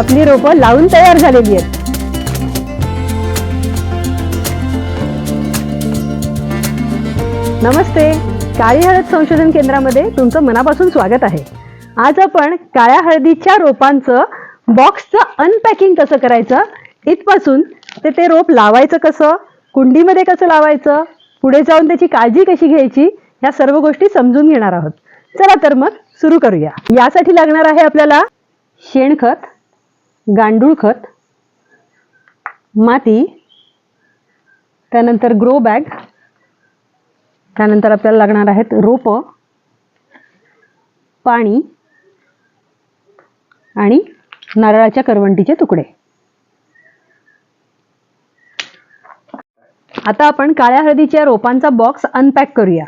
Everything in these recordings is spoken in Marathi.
आपली रोपं लावून तयार झालेली आहेत. नमस्ते. काळी हळद संशोधन केंद्रामध्ये तुमचं मनापासून स्वागत आहे. आज आपण काळ्या हळदीच्या रोपांचं बॉक्सचं अनपॅकिंग कसं करायचं इथपासून ते ते रोप लावायचं कसं कुंडीमध्ये कसं लावायचं पुढे जाऊन त्याची काळजी कशी घ्यायची ह्या सर्व गोष्टी समजून घेणार आहोत. चला तर मग सुरू करूया. यासाठी लागणार आहे आपल्याला शेणखत गांडूळ खत माती त्यानंतर ग्रो बॅग त्यानंतर आपल्याला लागणार आहेत रोपं पाणी आणि नारळाच्या करवंटीचे तुकडे. आता आपण काळ्या हळदीच्या रोपांचा बॉक्स अनपॅक करूया.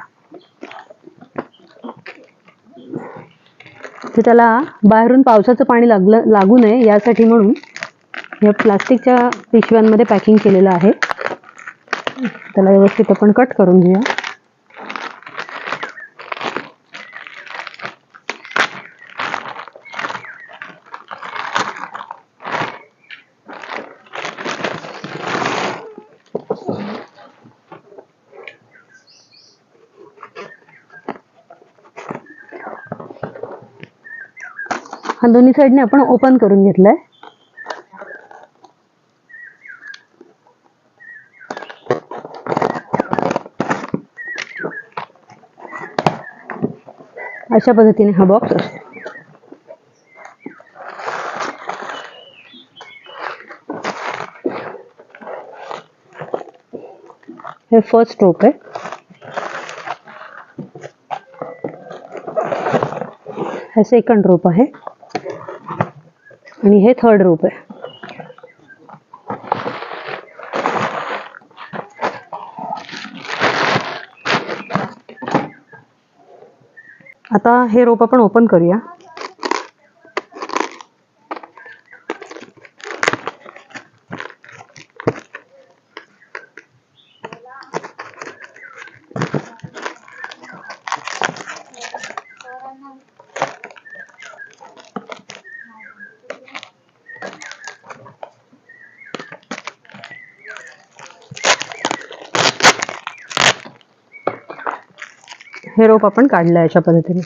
तर त्याला बाहेरून पावसाचं पाणी लागलं लागू नये यासाठी म्हणून या प्लास्टिकच्या पिशव्यांमध्ये पॅकिंग केलेलं आहे. त्याला व्यवस्थित आपण कट करून घेऊया हा दोन्ही साईडने आपण ओपन करून घेतलंय. अशा पद्धतीने हा बॉक्स असतो. हे फर्स्ट रोप आहे हे सेकंड रोप आहे. हे थर्ड रूप है आता हे रोप आपण ओपन करूया. हे रोप आपण काढलं आहे अशा पद्धतीने.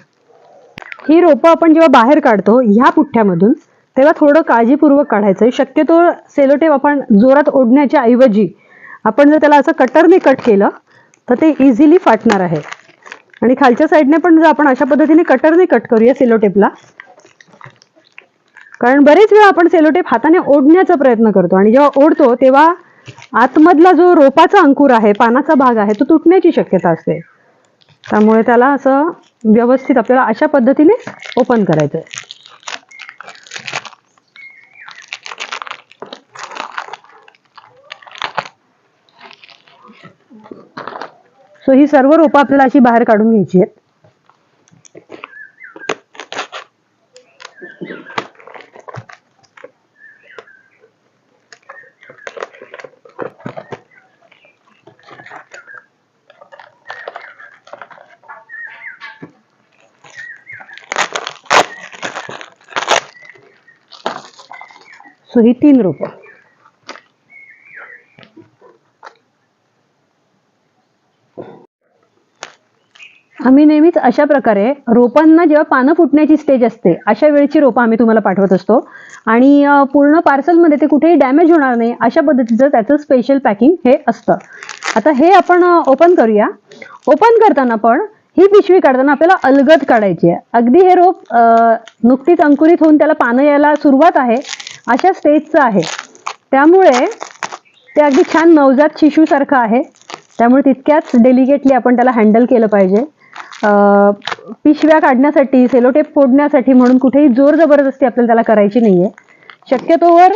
ही रोपं आपण जेव्हा बाहेर काढतो ह्या पुठ्ठ्यामधून तेव्हा थोडं काळजीपूर्वक काढायचं. आहे शक्यतो सेलोटेप आपण जोरात ओढण्याच्या ऐवजी आपण जर त्याला असं कटरने कट केलं तर ते इझिली फाटणार आहे. आणि खालच्या साईडने पण जर आपण अशा पद्धतीने कटरने कट करूया सेलोटेपला कारण बरेच वेळा आपण सेलोटेप हाताने ओढण्याचा प्रयत्न करतो. आणि जेव्हा ओढतो तेव्हा आतमधला जो रोपाचा अंकुर आहे पानाचा भाग आहे तो तुटण्याची शक्यता असते. त्यामुळे त्याला असं व्यवस्थित आपल्याला अशा पद्धतीने ओपन करायचं आहे सो ही सर्व रोपं आपल्याला अशी बाहेर काढून घ्यायची आहेत. सो ही तीन रोपं. आम्ही नेहमीच अशा प्रकारे रोपांना जेव्हा पानं फुटण्याची स्टेज असते अशा वेळची रोपं आम्ही तुम्हाला पाठवत असतो. आणि पूर्ण पार्सलमध्ये ते कुठेही डॅमेज होणार नाही अशा पद्धतीचं त्याचं स्पेशल पॅकिंग हे असतं. आता हे आपण ओपन करूया. ओपन करताना पण ही पिशवी काढताना आपल्याला अलगद काढायची आहे. अगदी हे रोप नुकतीच अंकुरित होऊन त्याला पानं यायला सुरुवात आहे. अशा स्टेजचं आहे. त्यामुळे ते अगदी छान नवजात शिशूसारखं आहे. त्यामुळे तितक्याच डेलिकेटली आपण त्याला हँडल केलं पाहिजे. पिशव्या काढण्यासाठी सेलोटेप फोडण्यासाठी म्हणून कुठेही जोर जबरदस्ती आपल्याला त्याला करायची नाहीये. शक्यतोवर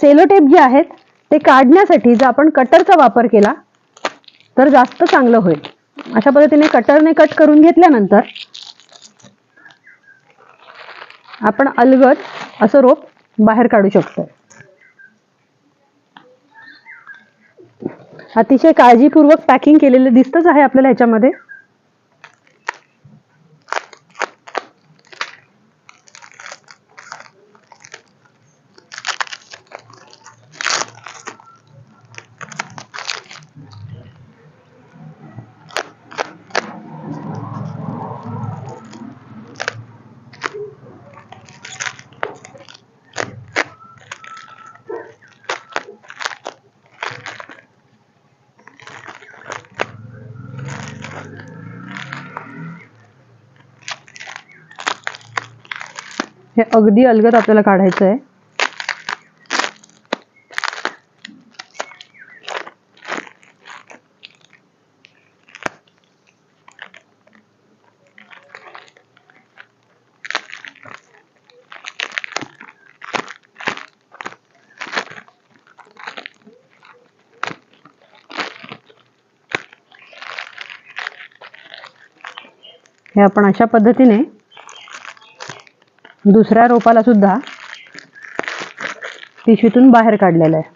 सेलोटेप जे आहेत ते काढण्यासाठी जर आपण कटरचा वापर केला तर जास्त चांगलं होईल. अशा पद्धतीने कटरने कट करून घेतल्यानंतर आपण अलगद असं रोप बाहेर काढू शकतो. अतिशय काळजीपूर्वक पॅकिंग केलेलं दिसतच आहे आपल्याला ह्याच्यामध्ये. हे अगदी अलगद आपल्याला काढायचं आहे हे आपण अशा पद्धतीने दुसऱ्या रोपाला सुद्धा पिशवीतून बाहेर काढलेलं आहे.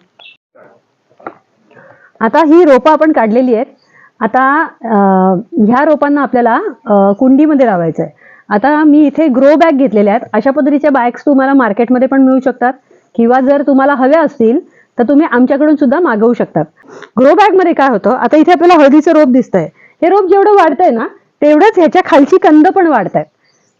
आता ही रोपं आपण काढलेली आहेत. आता ह्या रोपांना आपल्याला कुंडीमध्ये लावायचं आहे आता मी इथे ग्रो बॅग घेतलेल्या आहेत. अशा पद्धतीच्या बॅग्स तुम्हाला मार्केटमध्ये पण मिळू शकतात. किंवा जर तुम्हाला हव्या असतील तर तुम्ही आमच्याकडून सुद्धा मागवू शकतात. ग्रो बॅगमध्ये काय होतं? आता इथे आपल्याला हळदीचं रोप दिसतंय. हे रोप जेवढं वाढतंय ना तेवढंच ह्याच्या खालची कंद पण वाढत आहेत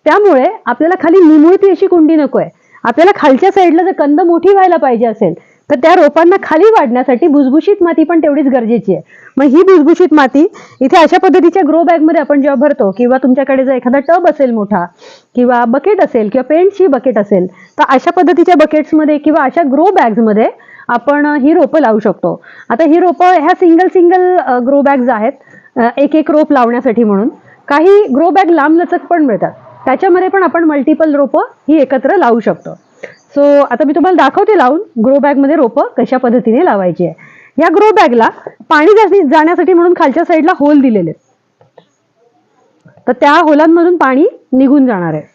त्यामुळे आपल्याला खाली निमुळती अशी कुंडी नकोय. आपल्याला खालच्या साईडला जर कंद मोठी व्हायला पाहिजे असेल तर त्या रोपांना खाली वाढण्यासाठी भुसभुशीत माती पण तेवढीच गरजेची आहे. मग ही भुसभुशीत माती इथे अशा पद्धतीच्या ग्रो बॅगमध्ये आपण जेव्हा भरतो किंवा तुमच्याकडे जर एखादा टब असेल मोठा किंवा बकेट असेल किंवा पेंटची बकेट असेल तर अशा पद्धतीच्या बकेट्समध्ये किंवा अशा ग्रो बॅग्समध्ये आपण ही रोपं लावू शकतो. आता ही रोपं ह्या सिंगल सिंगल ग्रो बॅग्स आहेत एक एक रोप लावण्यासाठी म्हणून. काही ग्रो बॅग लांब लचक पण मिळतात. त्याच्यामध्ये पण आपण मल्टिपल रोपं ही एकत्र लावू शकतो. सो आता मी तुम्हाला दाखवते लावून ग्रो बॅगमध्ये रोपं कशा पद्धतीने लावायची आहे. या ग्रो बॅगला पाणी जास्ती जाण्यासाठी म्हणून खालच्या साईडला होल दिलेले. तर त्या होलांमधून पाणी निघून जाणार आहे.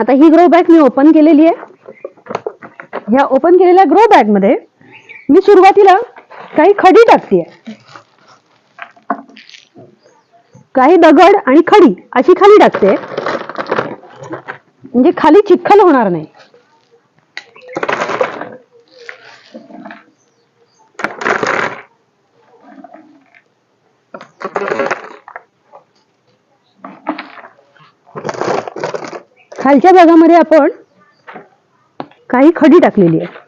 आता ही ग्रो बॅग मी ओपन केलेली आहे. ह्या ओपन केलेल्या ग्रो बॅगमध्ये मी सुरुवातीला काही खडी टाकते काही दगड आणि खडी अशी खाली टाकते. म्हणजे खाली चिखल होणार नाही. खालच्या भागामध्ये आपण काही खडी टाकलेली आहे.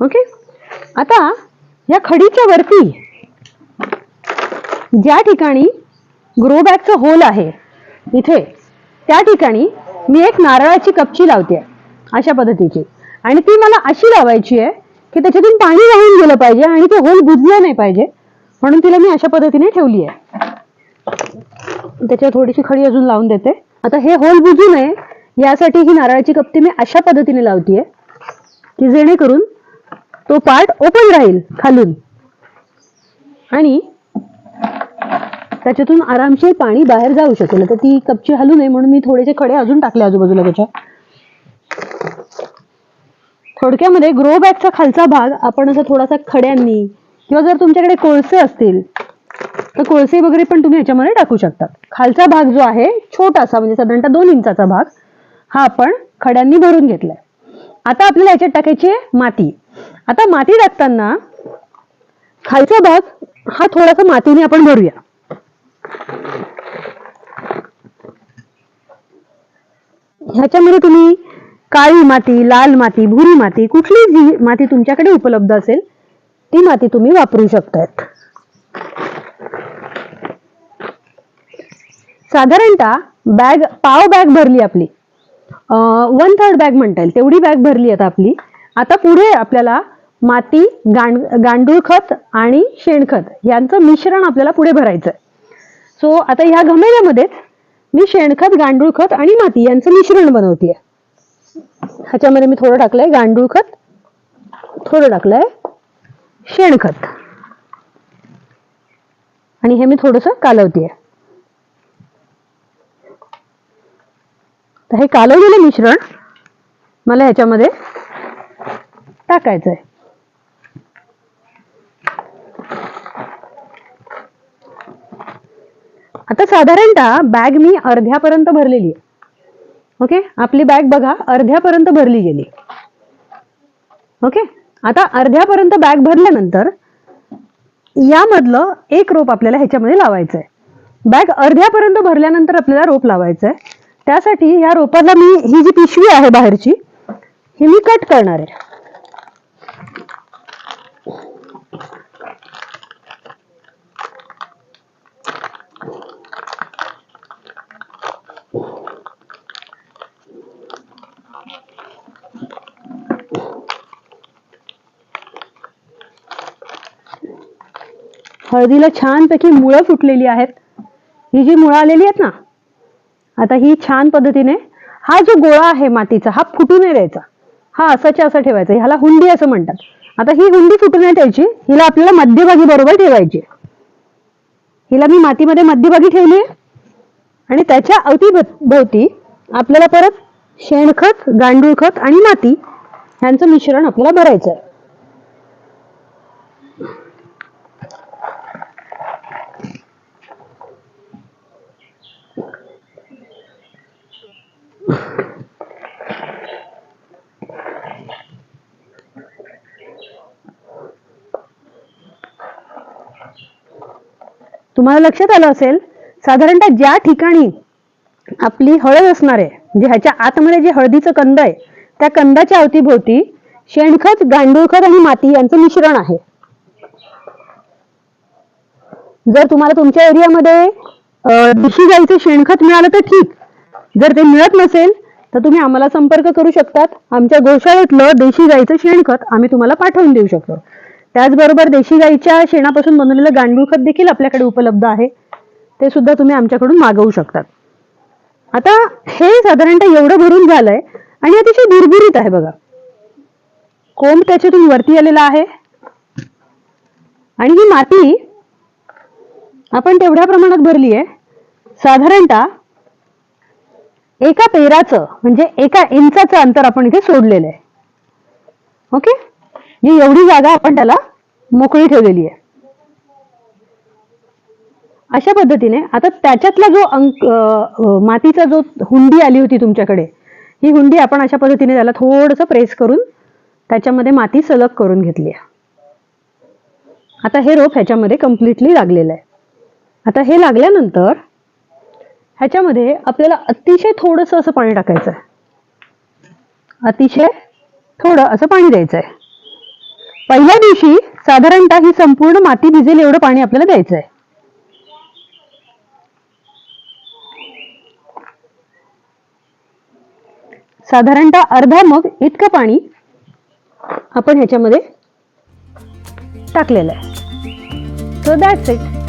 ओके? आता या खडीच्या वरती ज्या ठिकाणी ग्रो बॅगचं होल आहे. इथे. त्या ठिकाणी मी एक नारळाची कपची लावते अशा पद्धतीची. आणि ती मला अशी लावायची आहे की त्याच्यातून पाणी वाहून गेलं पाहिजे आणि ते होल बुजलं नाही पाहिजे. म्हणून तिला मी अशा पद्धतीने ठेवली आहे. त्याच्यावर थोडीशी खडी अजून लावून देते. आता हे होल बुजू नये. यासाठी ही नारळाची कपटी मी अशा पद्धतीने लावतीये की जेणेकरून तो पार्ट ओपन राहील खालून. आणि त्याच्यातून आरामशीर पाणी बाहेर जाऊ शकेल. तर ती कपची हलू नये म्हणून मी थोडेसे खडे अजून टाकले आजूबाजूला त्याच्या. थोडक्यामध्ये ग्रो बॅगचा खालचा भाग आपण असं थोडासा खड्यांनी किंवा जर तुमच्याकडे कोळसे असतील तर कोळसे वगैरे पण तुम्ही ह्याच्यामध्ये टाकू शकता. खालचा भाग जो आहे छोटासा म्हणजे साधारणतः दोन इंचाचा भाग हा आपण खड्यांनी भरून घेतलाय. आता आपल्याला याच्यात टाकायची आहे माती. आता माती टाकताना खालचा भाग हा थोडासा मातीने आपण भरूया. ह्याच्यामध्ये तुम्ही काळी माती लाल माती भुरी माती कुठली जी माती तुमच्याकडे उपलब्ध असेल ती माती तुम्ही वापरू शकतायत साधारणतः बॅग पाव बॅग भरली आपली. वन थर्ड बॅग म्हणता येईल. तेवढी बॅग भरली आता आपली. आता पुढे आपल्याला माती गांड गांडूळ खत आणि शेणखत यांचं मिश्रण आपल्याला पुढे भरायचं आहे सो आता ह्या घमेऱ्यामध्येच मी शेणखत गांडूळ खत आणि माती यांचं मिश्रण बनवते ह्याच्यामध्ये मी थोडं टाकलंय गांडूळ खत थोडं टाकलंय शेणखत. आणि हे मी थोडस कालवते तर हे कालवलेलं मिश्रण मला ह्याच्यामध्ये टाकायचं आहे आता साधारणतः बॅग मी अर्ध्यापर्यंत भरलेली आहे. ओके आपली बॅग बघा अर्ध्यापर्यंत भरली गेली. ओके आता अर्ध्यापर्यंत बॅग भरल्यानंतर यामधलं एक रोप आपल्याला ह्याच्यामध्ये लावायचं आहे बॅग अर्ध्यापर्यंत भरल्यानंतर आपल्याला रोप लावायचं आहे त्यासाठी या रोपाला मी ही जी पिशवी आहे बाहेरची ही मी कट करणार आहे. हळदीला छानपैकी मुळं फुटलेली आहेत. ही जी मुळं आलेली आहेत ना आता ही छान पद्धतीने हा जो गोळा आहे मातीचा हा फुटू नाही द्यायचा. हा असाच्या असा ठेवायचा ह्याला हुंडी असं म्हणतात. आता ही हुंडी फुटू नाही द्यायची हिला आपल्याला मध्यभागी बरोबर ठेवायची हिला मी मातीमध्ये मध्यभागी ठेवली आणि त्याच्या अवतीभोवती आपल्याला परत शेणखत गांडूळ खत आणि माती ह्यांचं मिश्रण आपल्याला भरायचं आहे. तुम्हाला लक्षात आलं असेल साधारणतः ज्या ठिकाणी आपली हळद असणार आहे म्हणजे ह्याच्या आतमध्ये जे हळदीचं कंद आहे त्या कंदाच्या अवतीभोवती शेणखत गांडूळ खत आणि माती यांचं मिश्रण आहे. जर तुम्हाला तुमच्या एरियामध्ये दिशी देशी गाईचं शेणखत मिळालं तर ठीक. जर ते मिळत नसेल तर तुम्ही आम्हाला संपर्क करू शकतात. आमच्या गोशाळेतलं देशी गाईचं शेणखत आम्ही तुम्हाला पाठवून देऊ शकतो. त्याचबरोबर देशी गाईच्या शेणापासून बनवलेलं गांडूळ खत देखील आपल्याकडे उपलब्ध आहे. ते सुद्धा तुम्ही आमच्याकडून मागवू शकतात. आता हे साधारणतः एवढं भरून झालंय आणि अतिशय भुरभुरीत आहे बघा. कोंब त्याच्यातून वरती आलेला आहे. आणि ही माती आपण तेवढ्या प्रमाणात भरली आहे. साधारणतः एका पेराचं म्हणजे एका इंचाचं अंतर आपण इथे सोडलेलं आहे. ओके? ही एवढी जागा आपण त्याला मोकळी ठेवलेली आहे. अशा पद्धतीने आता त्याच्यातला जो अंक मातीचा जो हुंडी आली होती तुमच्याकडे ही हुंडी आपण अशा पद्धतीने त्याला थोडंसं प्रेस करून त्याच्यामध्ये माती सलग करून घेतली आहे. आता हे रोप ह्याच्यामध्ये कम्प्लिटली लागलेलं आहे. आता हे लागल्यानंतर ह्याच्यामध्ये आपल्याला अतिशय थोडंसं असं पाणी टाकायचं आहे. अतिशय थोडं असं पाणी द्यायचं आहे. पहिल्या दिवशी साधारणतः ही संपूर्ण माती भिजेल एवढं पाणी आपल्याला द्यायचं आहे साधारणतः अर्धा मग इतकं पाणी आपण ह्याच्यामध्ये टाकलेलं आहे. सो दॅट्स इट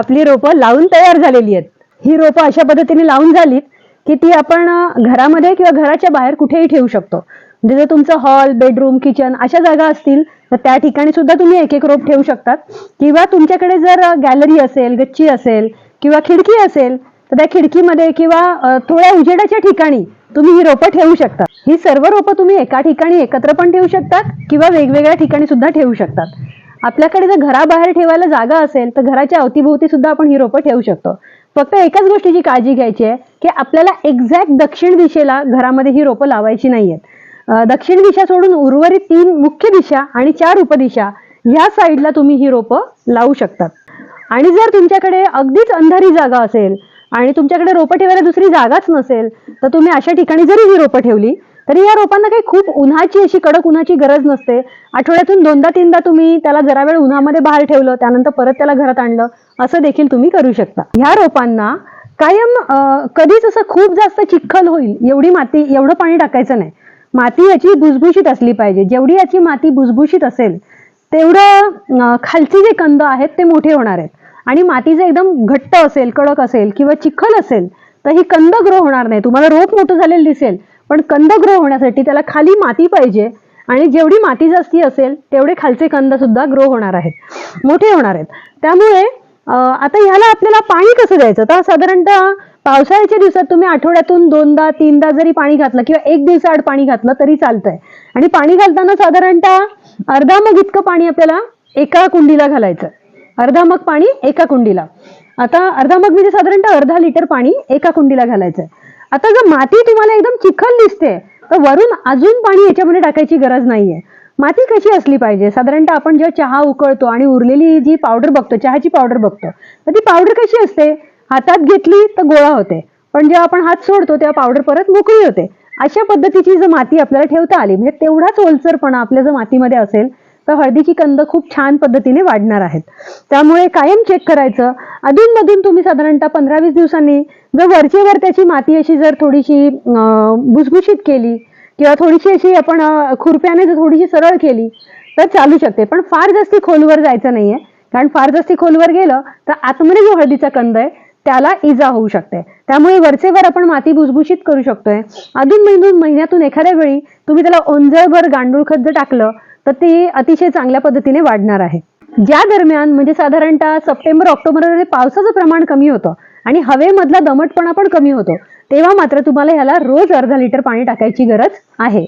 आपली रोपं लावून तयार झालेली आहेत. ही रोपं अशा पद्धतीने लावून झालीत की ती आपण घरामध्ये किंवा घराच्या बाहेर कुठेही ठेवू शकतो. म्हणजे जर तुमचं हॉल बेडरूम किचन अशा जागा असतील तर त्या ठिकाणी सुद्धा तुम्ही एक एक रोप ठेवू शकतात. किंवा तुमच्याकडे जर गॅलरी असेल गच्ची असेल किंवा खिडकी असेल तर त्या खिडकीमध्ये किंवा थोड्या उजेडाच्या ठिकाणी तुम्ही ही रोपं ठेवू शकता. ही सर्व रोपं तुम्ही एका ठिकाणी एकत्र पण ठेवू शकतात किंवा वेगवेगळ्या ठिकाणी सुद्धा ठेवू शकतात. आपल्याकडे जर घराबाहेर ठेवायला जागा असेल तर घराच्या अवतीभोवती सुद्धा आपण ही रोपं ठेवू शकतो. फक्त एकाच गोष्टीची काळजी घ्यायची आहे की आपल्याला एक्झॅक्ट दक्षिण दिशेला घरामध्ये ही रोपं लावायची नाहीयेत. दक्षिण दिशा सोडून उर्वरित तीन मुख्य दिशा आणि चार उपदिशा ह्या साईडला तुम्ही ही रोपं लावू शकतात. आणि जर तुमच्याकडे अगदीच अंधारी जागा असेल आणि तुमच्याकडे रोपं ठेवायला दुसरी जागाच नसेल तर तुम्ही अशा ठिकाणी जरी ही रोपं ठेवली तरी या रोपांना काही खूप उन्हाची अशी कडक उन्हाची गरज नसते. आठवड्यातून दोनदा तीनदा तुम्ही त्याला जरा वेळ उन्हामध्ये बाहेर ठेवलं त्यानंतर परत त्याला घरात आणलं असं देखील तुम्ही करू शकता. ह्या रोपांना कायम कधीच असं खूप जास्त चिखल होईल एवढी माती एवढं पाणी टाकायचं नाही. माती याची भुसभुशीत असली पाहिजे. जेवढी याची माती भुसभुशीत असेल तेवढं खालचे जे कंद आहेत ते मोठे होणार आहेत. आणि माती जर एकदम घट्ट असेल कडक असेल किंवा चिखल असेल तर ही कंद ग्रो होणार नाही. तुम्हाला रोप मोठं झालेलं दिसेल पण कंद ग्रो होण्यासाठी त्याला खाली माती पाहिजे आणि जेवढी माती जास्ती असेल तेवढे खालचे कंद सुद्धा ग्रो होणार आहेत. मोठे होणार आहेत. त्यामुळे आता ह्याला आपल्याला पाणी कसं द्यायचं? तर साधारणतः पावसाळ्याच्या दिवसात तुम्ही आठवड्यातून दोनदा तीनदा जरी पाणी घातलं किंवा एक दिवसाआड पाणी घातलं तरी चालतंय. आणि पाणी घालताना साधारणतः अर्धा मग इतकं पाणी आपल्याला एका कुंडीला घालायचं. अर्धा मग पाणी एका कुंडीला. आता अर्धा मग म्हणजे साधारणतः अर्धा लिटर पाणी एका कुंडीला घालायचं. आता जर माती तुम्हाला एकदम चिखल दिसते तर वरून अजून पाणी याच्यामध्ये टाकायची गरज नाहीये. माती कशी असली पाहिजे? साधारणतः आपण जेव्हा चहा उकळतो आणि उरलेली जी पावडर बघतो चहाची पावडर बघतो तर ती पावडर कशी असते? हातात घेतली तर गोळा होते. पण जेव्हा आपण हात सोडतो तेव्हा पावडर परत मोकळी होते. अशा पद्धतीची जर माती आपल्याला ठेवता आली म्हणजे तेवढाच ओलसरपणा आपल्या जर मातीमध्ये असेल तर हळदीची कंद खूप छान पद्धतीने वाढणार आहेत. त्यामुळे कायम चेक करायचं. अधूनमधून तुम्ही साधारणतः पंधरा वीस दिवसांनी जर वरचेवर त्याची माती अशी जर थोडीशी भुसभुशीत केली किंवा थोडीशी अशी आपण खुरप्याने जर थोडीशी सरळ केली तर चालू शकते. पण फार जास्ती खोलवर जायचं नाहीये. कारण फार जास्ती खोलवर गेलं तर आतमध्ये जो हळदीचा कंद आहे त्याला इजा होऊ शकते. त्यामुळे वरचेवर आपण माती भुसभुशीत करू शकतोय. अजून महिन्यातून एखाद्या वेळी तुम्ही त्याला ओंजळभर गांडूळ खत जर टाकलं तर ते अतिशय चांगल्या पद्धतीने वाढणार आहे. ज्या दरम्यान म्हणजे साधारणतः सप्टेंबर ऑक्टोबरमध्ये पावसाचं प्रमाण कमी होतं आणि हवेमधला दमटपणा पण कमी होतो तेव्हा मात्र तुम्हाला ह्याला रोज अर्धा लिटर पाणी टाकायची गरज आहे.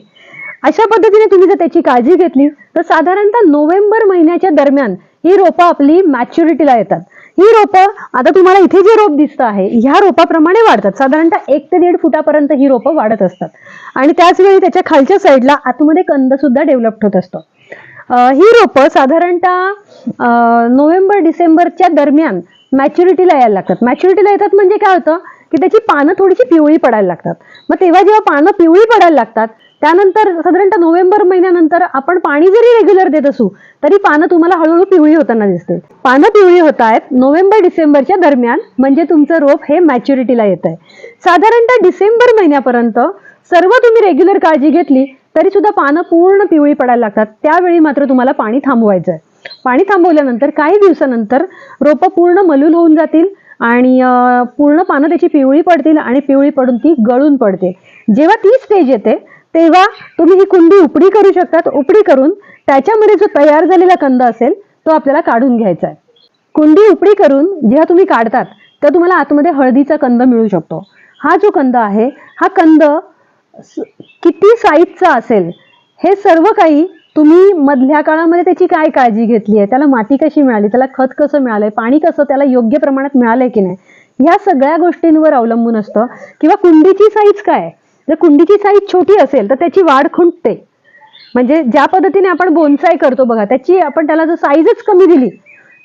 अशा पद्धतीने तुम्ही जर त्याची काळजी घेतली तर साधारणतः नोव्हेंबर महिन्याच्या दरम्यान ही रोपं आपली मॅच्युरिटीला येतात. ही रोपं आता तुम्हाला इथे जे रोप दिसतं आहे ह्या रोपाप्रमाणे वाढतात. साधारणतः एक ते दीड फुटापर्यंत ही रोपं वाढत असतात. आणि त्याच वेळी त्याच्या खालच्या साईडला आतमध्ये कंद सुद्धा डेव्हलप होत असतो. ही रोपं साधारणतः नोव्हेंबर डिसेंबरच्या दरम्यान मॅच्युरिटीला यायला लागतात. मॅच्युरिटीला येतात म्हणजे काय होतं? की त्याची पानं थोडीशी पिवळी पडायला लागतात. मग तेव्हा जेव्हा पानं पिवळी पडायला लागतात त्यानंतर साधारणतः नोव्हेंबर महिन्यानंतर आपण पाणी जरी रेग्युलर देत असू तरी पानं तुम्हाला हळूहळू पिवळी होताना दिसते पानं पिवळी होत आहेत नोव्हेंबर डिसेंबरच्या दरम्यान म्हणजे तुमचं रोप हे मॅच्युरिटीला येत आहे साधारणतः डिसेंबर महिन्यापर्यंत सर्व तुम्ही रेग्युलर काळजी घेतली तरी सुद्धा पानं पूर्ण पिवळी पडायला लागतात. त्यावेळी मात्र तुम्हाला पाणी थांबवायचं आहे पाणी थांबवल्यानंतर काही दिवसानंतर रोपं पूर्ण मलूल होऊन जातील आणि पूर्ण पानं त्याची पिवळी पडतील आणि पिवळी पडून ती गळून पडते जेव्हा ती स्टेज येते तेव्हा तुम्ही ही कुंडी उपडी करू शकतात. उपडी करून त्याच्यामध्ये जो तयार झालेला कंद असेल तो आपल्याला काढून घ्यायचा आहे. कुंडी उपडी करून जेव्हा तुम्ही काढतात तेव्हा तुम्हाला आतमध्ये हळदीचा कंद मिळू शकतो. हा जो कंद आहे हा कंद किती साईजचा असेल हे सर्व काही तुम्ही मधल्या काळामध्ये त्याची काय काळजी घेतली आहे? त्याला माती कशी मिळाली? त्याला खत कसं मिळालंय? पाणी कसं त्याला योग्य प्रमाणात मिळालंय की नाही? या सगळ्या गोष्टींवर अवलंबून असतं. किंवा कुंडीची साईज काय आहे? जर कुंडीची साईज छोटी असेल तर त्याची वाढ खुंटते. म्हणजे ज्या पद्धतीने आपण बोनसाय करतो बघा त्याची आपण त्याला जर साईजच कमी दिली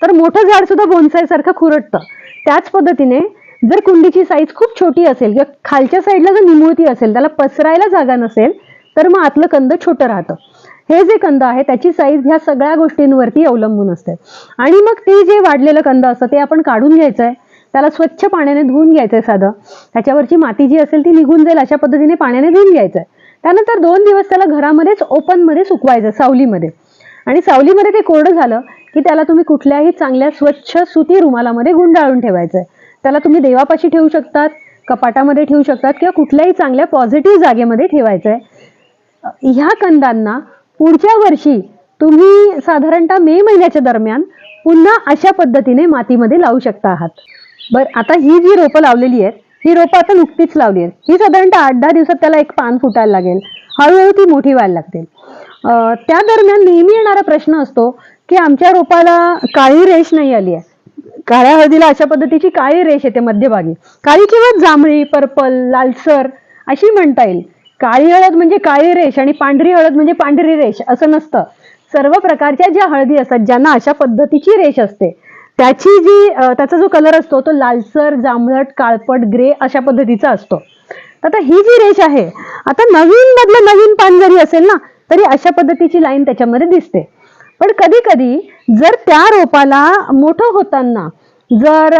तर मोठं झाड सुद्धा बोनसाय सारखं खुरटतं. त्याच पद्धतीने जर कुंडीची साईज खूप छोटी असेल किंवा खालच्या साईडला जर निमुळती असेल त्याला पसरायला जागा नसेल तर मग आतलं कंद छोटं राहतं. हे जे कंद आहे त्याची साईज ह्या सगळ्या गोष्टींवरती अवलंबून असते. आणि मग ते जे वाढलेलं कंद असतं ते आपण काढून घ्यायचं आहे त्याला स्वच्छ पाण्याने धुवून आहे साधं. त्याच्यावरची माती जी असेल ती निघून जाईल अशा पद्धतीने पाण्याने धुवून घ्यायचंय. त्यानंतर दोन दिवस त्याला घरामध्येच ओपनमध्ये सुकवायचं सावलीमध्ये. आणि सावलीमध्ये ते कोरडं झालं की त्याला तुम्ही कुठल्याही चांगल्या स्वच्छ सुती रुमालामध्ये गुंडाळून ठेवायचंय. त्याला तुम्ही देवापाशी ठेवू शकतात कपाटामध्ये ठेवू शकतात किंवा कुठल्याही चांगल्या पॉझिटिव्ह जागेमध्ये ठेवायचंय. ह्या कंदांना पुढच्या वर्षी तुम्ही साधारणतः मे महिन्याच्या दरम्यान पुन्हा अशा पद्धतीने मातीमध्ये लावू शकता आहात. बर आता ही जी रोपं लावलेली आहेत ही रोपं आता नुकतीच लावली आहेत. ही साधारणतः आठ दहा दिवसात त्याला एक पान फुटायला लागेल. हळूहळू ती मोठी व्हायला लागतील. त्या दरम्यान नेहमी येणारा प्रश्न असतो की आमच्या रोपाला काळी रेष नाही आली आहे. काळ्या हळदीला अशा पद्धतीची काळी रेष येते मध्यभागी. काळी किंवा जांभळी पर्पल लालसर अशी म्हणता येईल. काळी हळद म्हणजे काळी रेष आणि पांढरी हळद म्हणजे पांढरी रेष असं नसतं. सर्व प्रकारच्या ज्या हळदी असतात ज्यांना अशा पद्धतीची रेष असते त्याची जी त्याचा जो कलर असतो तो लालसर जांभळट काळपट ग्रे अशा पद्धतीचा असतो. आता ही जी रेष आहे आता नवीन मधलं नवीन पान जरी असेल ना तरी अशा पद्धतीची लाईन त्याच्यामध्ये दिसते. पण कधी कधी जर त्या रोपाला मोठं होताना जर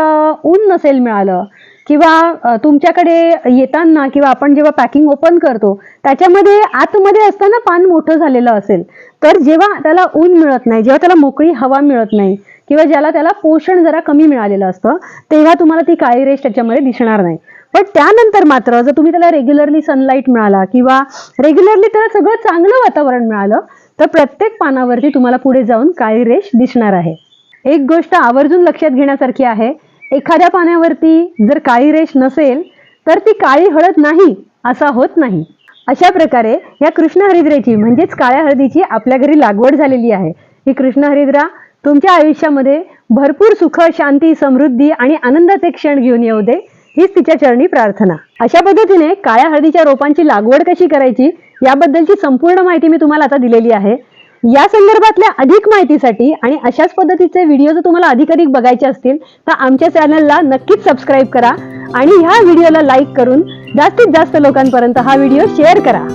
ऊन नसेल मिळालं किंवा तुमच्याकडे येताना किंवा आपण जेव्हा पॅकिंग ओपन करतो त्याच्यामध्ये आतमध्ये असताना पान मोठं झालेलं असेल तर जेव्हा त्याला ऊन मिळत नाही जेव्हा त्याला मोकळी हवा मिळत नाही किंवा ज्याला त्याला पोषण जरा कमी मिळालेलं असतं तेव्हा तुम्हाला ती काळी रेष त्याच्यामध्ये दिसणार नाही. पण त्यानंतर मात्र जर तुम्ही त्याला रेग्युलरली सनलाईट मिळाला किंवा रेग्युलरली त्याला सगळं चांगलं वातावरण मिळालं तर प्रत्येक पानावरती तुम्हाला पुढे जाऊन काळी रेष दिसणार आहे. एक गोष्ट आवर्जून लक्षात घेण्यासारखी आहे एखाद्या पाण्यावरती जर काळी रेष नसेल तर ती काळी हळद नाही असा होत नाही. अशा प्रकारे या कृष्ण हरिद्रेची म्हणजेच काळ्या हळदीची आपल्या घरी लागवड झालेली आहे. ही कृष्ण हरिद्रा तुमच्या आयुष्यामध्ये भरपूर सुख शांती समृद्धी आणि आनंदाचे क्षण घेऊन येऊ दे. हीच तिच्या चरणी प्रार्थना. अशा पद्धतीने काळ्या हळदीच्या रोपांची लागवड कशी करायची याबद्दलची संपूर्ण माहिती मी तुम्हाला आता दिलेली आहे. या संदर्भातल्या अधिक माहितीसाठी आणि अशाच पद्धतीचे व्हिडिओ जर तुम्हाला अधिक अधिक बघायचे असतील तर आमच्या चॅनलला नक्कीच सबस्क्राईब करा आणि ह्या व्हिडिओला लाईक करून जास्तीत जास्त लोकांपर्यंत हा व्हिडिओ शेअर करा.